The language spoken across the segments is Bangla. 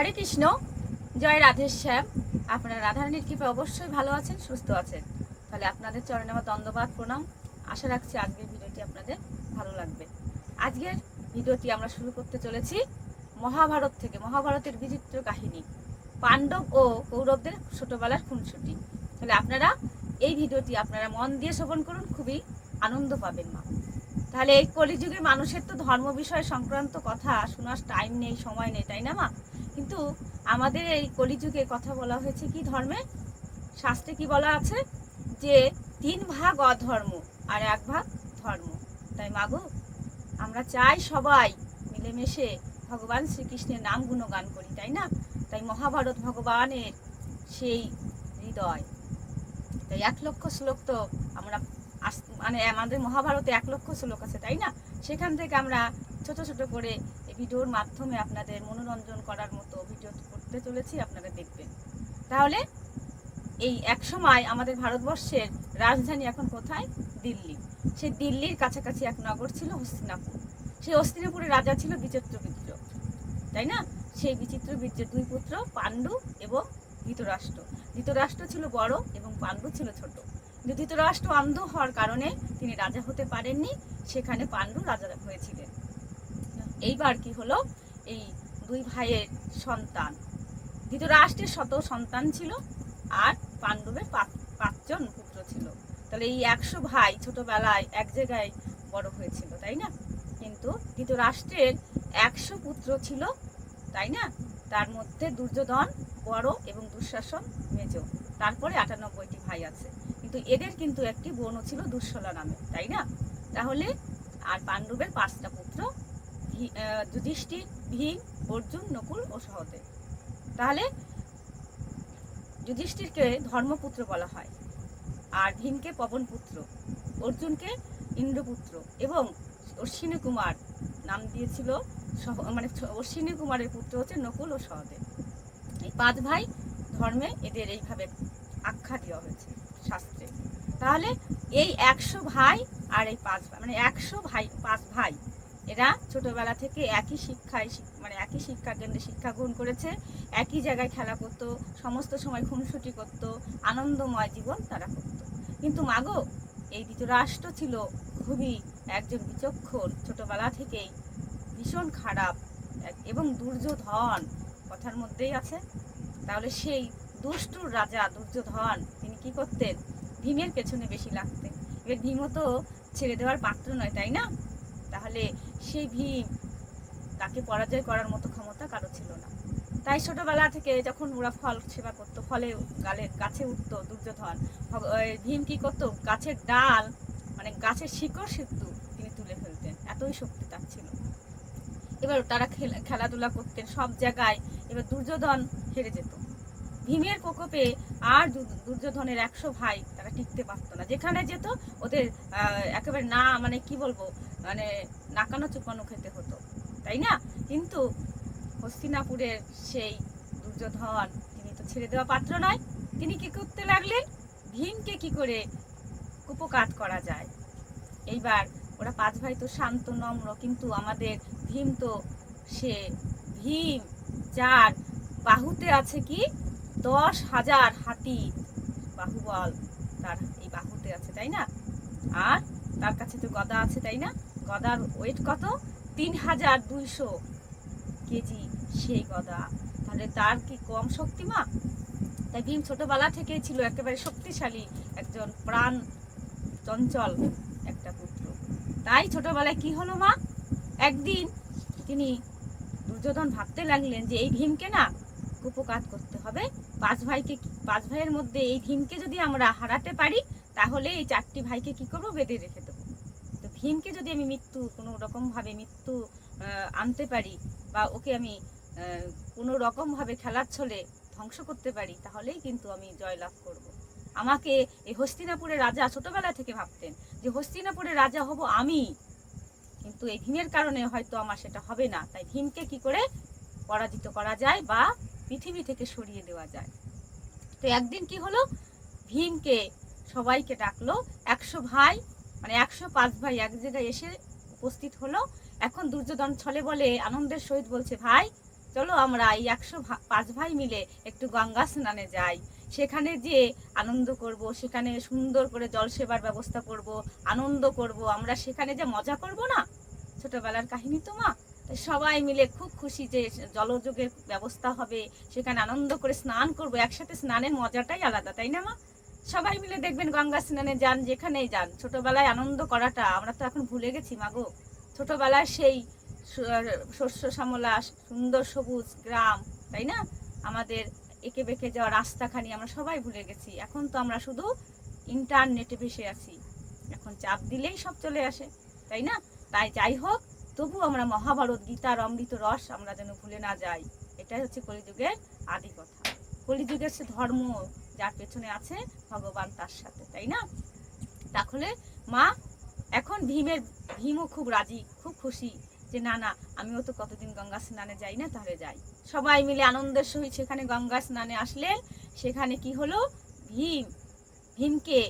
হরে কৃষ্ণ। জয় রাধেশ্যাম আপনারা রাধারানীর কৃপা অবশ্যই ভালো আছেন, সুস্থ আছেন। তাহলে আপনাদের চরণে আমার দণ্ডবাদ, প্রণাম। আশা রাখছি আজকের ভিডিওটি আপনাদের ভালো লাগবে। আজকের ভিডিওটি আমরা শুরু করতে চলেছি মহাভারত থেকে, মহাভারতের বিচিত্র কাহিনী। পাণ্ডব ও কৌরবদের ছোটবেলার খুনসুটি। তাহলে আপনারা এই ভিডিওটি আপনারা মন দিয়ে শ্রবণ করুন, খুবই আনন্দ পাবেন মা। তাহলে এই কলিযুগে মানুষের তো ধর্ম বিষয় সংক্রান্ত কথা, শোনার টাইম নেই, সময় নেই, তাই না মা? কিন্তু আমাদের এই কলিযুগে কথা বলা হয়েছে কি ধর্মে? শাস্ত্রে কি বলা আছে? যে তিন ভাগ অধর্ম আর এক ভাগ ধর্ম। তাই মাগো আমরা চাই সবাই মিলেমিশে ভগবান শ্রীকৃষ্ণের নাম গুণগান করি, তাই না? তাই মহাভারত ভগবানের সেই হৃদয়। তাই এক লক্ষ শ্লোক তো আমরা মানে আমাদের মহাভারতে এক লক্ষ শ্লোক আছে, তাই না? সেখান থেকে আমরা ছোট ছোট করে ভিডিওর মাধ্যমে আপনাদের মনোরঞ্জন করার মতো ভিডিও করতে চলেছি, আপনারা দেখবেন। তাহলে এই এক সময় আমাদের ভারতবর্ষের রাজধানী এখন কোথায়? দিল্লি। সেই দিল্লির কাছাকাছি এক নগর ছিল হস্তিনাপুর। সেই হস্তিনাপুরের রাজা ছিল বিচিত্র বীর্য তাই না? সেই বিচিত্র বীর্যের দুই পুত্র, পাণ্ডু এবং ধৃতরাষ্ট্র। ধৃতরাষ্ট্র ছিল বড় এবং পাণ্ডু ছিল ছোট। কিন্তু ধৃতরাষ্ট্র অন্ধ হওয়ার কারণে তিনি রাজা হতে পারেননি। সেখানে পাণ্ডু রাজা হয়েছিলেন। এইবার কি হলো? এই দুই ভাইয়ের সন্তান। ধৃতরাষ্ট্রের শত সন্তান ছিল আর পাণ্ডবের পাঁচজন পুত্র ছিল। তাহলে এই একশো ভাই ছোটবেলায় এক জায়গায় বড় হয়েছিল, তাই না? কিন্তু ধৃতরাষ্ট্রের একশো পুত্র ছিল, তাই না? তার মধ্যে দুর্যোধন, বড় এবং দুঃশাসন, মেজ। তারপরে আটানব্বইটি ভাই আছে। কিন্তু এদের কিন্তু একটি বোনও ছিল দুঃশলা নামে, তাই না? তাহলে আর পাণ্ডবের পাঁচটা যুধিষ্ঠির ভীম অর্জুন, নকুল ও সহদেব। তাহলে যুধিষ্ঠিরকে ধর্মপুত্র বলা হয় আর ভীমকে পবনপুত্র, অর্জুনকে ইন্দ্রপুত্র এবং অশ্বিনী কুমার নাম দিয়েছিল মানে অশ্বিনী কুমারের পুত্র হচ্ছে নকুল ও সহদেব। এই পাঁচ ভাই ধর্মে এদের এইভাবে আখ্যা দেওয়া হয়েছে শাস্ত্রে। তাহলে এই একশো ভাই আর এই পাঁচ ভাই মানে একশো ভাই, পাঁচ ভাই এরা ছোটবেলা থেকে একই শিক্ষায় মানে একই শিক্ষা কেন্দ্রে শিক্ষা গ্রহণ করেছে, একই জায়গায় খেলা করতো, সমস্ত সময় খুনসুটি করত, আনন্দময় জীবন তারা করত। কিন্তু মাগো, এই ধৃতরাষ্ট্র ছিল খুবই একজন বিচক্ষণ, ছোটবেলা থেকেই ভীষণ খারাপ এবং দুর্যোধন কথার মধ্যেই আছে। তাহলে সেই দুষ্টুর রাজা দুর্যোধন, তিনি কি করতেন? ভীমের পেছনে বেশি লাগতেন। এবার ভীমও তো ছেড়ে দেওয়ার পাত্র নয়, তাই না? তাহলে সেই ভীম তাকে পরাজয় করার মতো ক্ষমতা কারও ছিল না। তাই ছোটবেলা থেকে যখন ওরা ফল সেবা করতো, ফলে গালে, গাছে উঠতো দুর্যোধন ভীম কি করতো? গাছের ডাল মানে গাছের শিকড় সিদ্ধ তিনি তুলে ফেলতেন। এতই শক্তি তার ছিল। এবার তারা খেলা- খেলাধুলা করতেন সব জায়গায়। এবার দুর্যোধন হেরে যেত। ভীমের প্রকোপে আর দুর্যোধনের একশো ভাই তারা টিকতে পারতো না। যেখানে যেত ওদের একেবারে না মানে কি বলব? মানে নাকানো চুপানো খেতে হতো, তাই না? কিন্তু হস্তিনাপুরের সেই দুর্যোধন, তিনি তো ছেড়ে দেওয়া পাত্র নয়। তিনি কি করতে লাগলেন? ভীমকে কি করে কুপকাত করা যায়? এইবার ওরা পাঁচ ভাই তো শান্ত, নম্র, কিন্তু আমাদের ভীম তো সে ভীম, যার বাহুতে আছে কি? দশ হাজার হাতি। বাহুবল তার এই বাহুতে আছে, তাই না? আর তার কাছে তো গদা আছে, তাই না? গদার ওয়েট কত? তিন হাজার দুইশো কেজি সেই গদা। তাহলে তার কি কম শক্তি মা তাই ভীম ছোটবেলা থেকেই ছিল একেবারে শক্তিশালী একজন প্রাণ চঞ্চল একটা পুত্র। তাই ছোটবেলায় কি হলো মা? একদিন তিনি দুর্যোধন ভাবতে লাগলেন যে এই ভীমকে না কুপকাত করতে হবে। পাঁচ ভাইকে পাঁচ ভাইয়ের মধ্যে এই ভীমকে যদি আমরা হারাতে পারি, তাহলে এই চারটি ভাইকে কি করব বেঁধে রেখে ভীমকে যদি আমি মৃত্যু, কোনো রকম ভাবে মৃত্যু আনতে পারি বা ওকে আমি কোনো রকম ভাবে খেলার ছলে ধ্বংস করতে পারি, তাহলেই কিন্তু আমি জয়লাভ করব। আমাকে এই হস্তিনাপুরের রাজা ছোটবেলা থেকে ভাবতেন যে হস্তিনাপুরের রাজা হব আমি। কিন্তু এই ভীমের কারণে হয়তো আমার সেটা হবে না। তাই ভীমকে কি করে পরাজিত করা যায় বা পৃথিবী থেকে সরিয়ে দেওয়া যায়। তো একদিন কি হলো? ভীমকে সবাইকে ডাকলো, একশো ভাই মানে একশো পাঁচ ভাই এক জায়গায় এসে উপস্থিত হলো। এখন দুর্যোধন ছলে বলে, আনন্দের সহিত বলছে, ভাই, চলো আমরা এই একশো পাঁচ ভাই মিলে একটু গঙ্গা স্নানে যাই। সেখানে যে আনন্দ করব, সেখানে সুন্দর করে জল সেবার ব্যবস্থা করব, আনন্দ করব। আমরা সেখানে যে মজা করব না? ছোটবেলার কাহিনী তো মা। সবাই মিলে খুব খুশি যে জলযোগের ব্যবস্থা হবে। সেখানে আনন্দ করে স্নান করব। একসাথে স্নানের মজাটাই আলাদা, তাই না মা? সবাই মিলে দেখবেন গঙ্গা স্নানে যান, যেখানেই যান। ছোটবেলায় আনন্দ করাটা, আমরা তো এখন ভুলে গেছি মাগো ছোটবেলায় সেই শস্য শ্যামলা, সুন্দর সবুজ গ্রাম, তাই না? আমাদের এঁকে বেঁকে যাওয়া রাস্তাখানি আমরা সবাই ভুলে গেছি। এখন তো আমরা শুধু ইন্টারনেটে ভেসে আছি। এখন চাপ দিলেই সব চলে আসে, তাই না? তাই যাই হোক, তবু আমরা মহাভারত গীতার অমৃত রস আমরা যেন ভুলে না যাই। এটাই হচ্ছে কলিযুগের আদি কথা। কলিযুগের সে ধর্ম যার পেছনে আছে ভগবান তার সাথে, তাই না? তাহলে মা, এখন ভীমের, ভীমও খুব রাজি, খুব খুশি যে না না, আমিও তো কতদিন গঙ্গা স্নানে যাই না, তাহলে যাই। সবাই মিলে আনন্দের সহিত সেখানে গঙ্গা স্নানে আসলেন। সেখানে কি হলো? ভীম, ভীমকে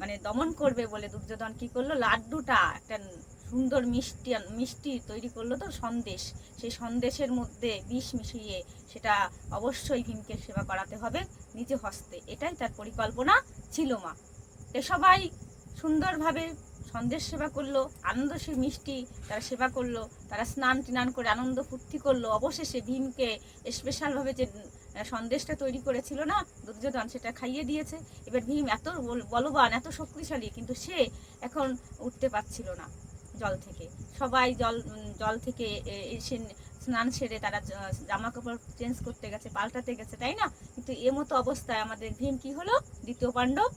মানে দমন করবে বলে দুর্যোধন কি করল? লাড্ডুটা একটা সুন্দর মিষ্টি মিষ্টি তৈরি করল তো সন্দেশ। সেই সন্দেশের মধ্যে বিষ মিশিয়ে সেটা অবশ্যই ভীমকে সেবা করাতে হবে। নিজে হস্তে। এটাই তার পরিকল্পনা ছিল মা। এ সবাই সুন্দরভাবে সন্দেশ সেবা করল, আনন্দ সে মিষ্টি তারা সেবা করল, তারা স্নান টিনান করে আনন্দ ফুর্তি করল। অবশেষে ভীমকে স্পেশালভাবে যে সন্দেশটা তৈরি করেছিল না দুর্যোধন সেটা খাইয়ে দিয়েছে। এবার ভীম এত বল- বলবান, এত শক্তিশালী, কিন্তু সে এখন উঠতে পারছিল না জল থেকে। সবাই জল জল থেকে এসে স্নান সেরে তারা জামা কাপড় চেঞ্জ করতে গেছে, পাল্টাতে গেছে, তাই না? কিন্তু এ মতো অবস্থায় আমাদের ভীম কি হলো? দ্বিতীয় পাণ্ডব,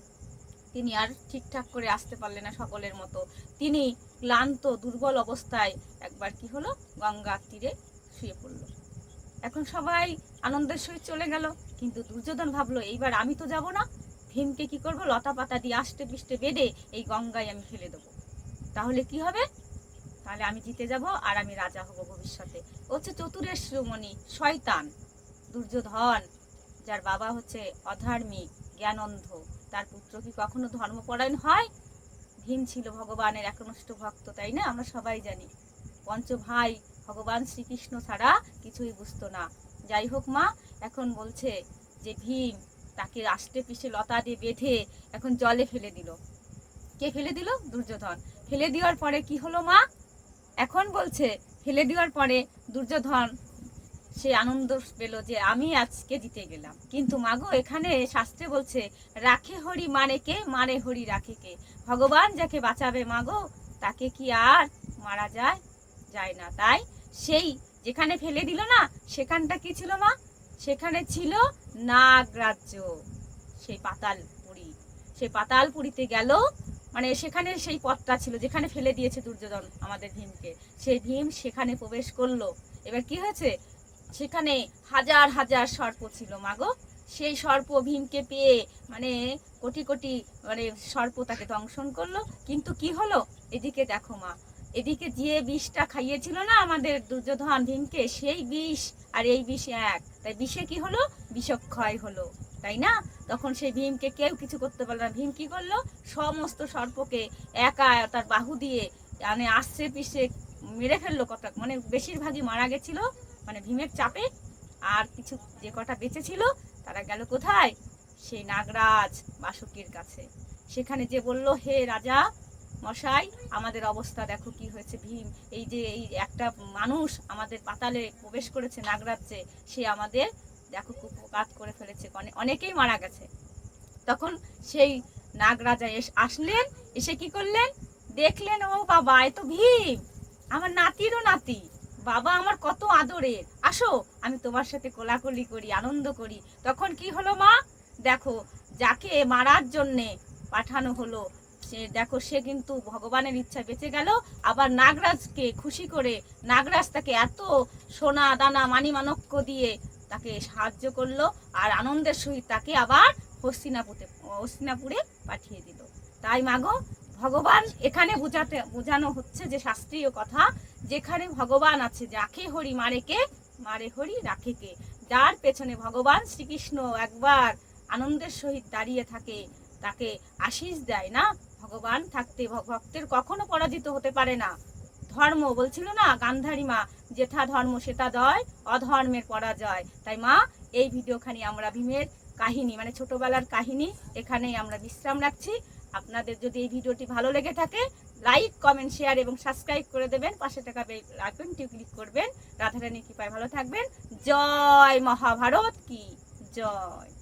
তিনি আর ঠিকঠাক করে আসতে পারলেন না সকলের মতো। তিনি ক্লান্ত, দুর্বল অবস্থায় একবার কি হলো? গঙ্গার তীরে শুয়ে পড়ল। এখন সবাই আনন্দের সহিত চলে গেল, কিন্তু দুর্যোধন ভাবলো, এইবার আমি তো যাব না। ভীমকে কি করব? লতা পাতা দিয়ে আষ্টে পিষ্টে বেঁধে এই গঙ্গায় আমি ফেলে দেবো। তাহলে কি হবে? তাহলে আমি জিতে যাব আর আমি রাজা হব ভবিষ্যতে। হচ্ছে চতুরেশ্বমণি শয়তান, দুর্যোধন, যার বাবা হচ্ছে অধার্মিক জ্ঞানন্ধ। তার পুত্র কি কখনো ধর্মপরায়ণ হয়? ভীম ছিল ভগবানের একনিষ্ঠ ভক্ত, তাই না? আমরা সবাই জানি। পঞ্চ ভাই, ভগবান শ্রীকৃষ্ণ ছাড়া কিছুই বুঝতো না। যাই হোক মা, এখন বলছে যে ভীম তাকে আষ্টে পিষে লতা দিয়ে বেঁধে এখন জলে ফেলে দিল। কে ফেলে দিল? দুর্যোধন। ফেলে দেওয়ার পরে কি হলো মা? এখন বলছে, ফেলে দেওয়ার পরে দুর্যোধন সে আনন্দ পেল যে আমি আজকে জিতে গেলাম। কিন্তু মাগো, এখানে শাস্ত্রে বলছে, রাখে হরি মারে কে? মারে হরি রাখে কে? ভগবান যাকে বাঁচাবে মাগো, তাকে কি আর মারা যায় যায় না। তাই সেই যেখানে ফেলে দিল না, সেখানটা কি ছিল মা? সেখানে ছিল নাগরাজ্য, সেই পাতালপুরি। সেই পাতালপুরিতে গেল মানে সেখানে সেই পথটা ছিল, যেখানে ফেলে দিয়েছে দুর্যোধন আমাদের ভীমকে। সেই ভীম সেখানে প্রবেশ করল। এবার কি হয়েছে? সেখানে হাজার হাজার সর্প ছিল মাগো সেই সর্প ভীমকে পেয়ে মানে কোটি কোটি মানে সর্প তাকে দংশন করল। কিন্তু কি হলো? এদিকে দেখো মা, এদিকে যে বিষটা খাইয়েছিল না আমাদের দুর্যোধন ভীমকে, সেই বিষ, আর এই বিষ এক। তাই বিষে কি হলো? বিষক্ষয় হলো। তাই না? তখন সেই ভীমকে কেউ কিছু করতে পারল না। ভীম কি করল? সমস্ত সর্পকে একা তার বাহু দিয়ে মানে আসছে পিষে মেরে ফেলল কত মানে বেশিরভাগই মারা গেছিল মানে ভীমের চাপে। আর কিছু যে কটা বেঁচে ছিল, তারা গেল কোথায়? সেই নাগরাজ বাসুকির কাছে। সেখানে যে বলল, হে রাজা মশাই, আমাদের অবস্থা দেখো কি হয়েছে ভীম। এই যে এই একটা মানুষ আমাদের পাতালে প্রবেশ করেছে নাগরাজ্যে সে আমাদের, দেখো কুপকাত করে ফেলেছে। অনে- অনেকেই মারা গেছে। তখন সেই নাগরাজা এস, আসলেন, এসে কি করলেন? দেখলেন, ও বাবা, এ তো ভীম। আমার নাতিরও নাতি। বাবা আমার কত আদরের। আসো, আমি তোমার সাথে কোলাকুলি করি, আনন্দ করি। তখন কি হলো মা? দেখো, যাকে মারার জন্যে পাঠানো হলো, সে, দেখো, সে কিন্তু ভগবানের ইচ্ছা বেঁচে গেল। আবার নাগরাজকে খুশি করে, নাগরাজ তাকে এত সোনা, দানা মানিমানক্য দিয়ে তাকে সাহায্য করল আর আনন্দের সহিত তাকে আবার হস্তিনাপুরে হস্তিনাপুরে পাঠিয়ে দিল। তাই মাগো ভগবান এখানে বোঝাতে, বোঝানো হচ্ছে যে শাস্ত্রীয় কথা, যেখানে ভগবান আছে, যাকে হরি মারে কে? মারে হরি, রাখে কে? যার পেছনে ভগবান শ্রীকৃষ্ণ একবার আনন্দের সহিত দাঁড়িয়ে থাকে, তাকে আশিস দেয় না। ভগবান থাকতে ভক্তের কখনো পরাজিত হতে পারে না। ধর্ম বলছিল না, গান্ধারী মা, যেথা ধর্ম সেটা জয় অধর্মের পরাজয়। তাই মা, এই ভিডিওখানি আমরা ভীমের কাহিনী মানে ছোটবেলার কাহিনী, এখানেই আমরা বিশ্রাম রাখছি। আপনাদের যদি এই ভিডিওটি ভালো লেগে থাকে, লাইক, কমেন্ট, শেয়ার এবং সাবস্ক্রাইব করে দেবেন। পাশে টাকা বেল আইকনটি ক্লিক করবেন। রাধারানী কৃপায় ভালো থাকবেন। জয় মহাভারত কি? জয়।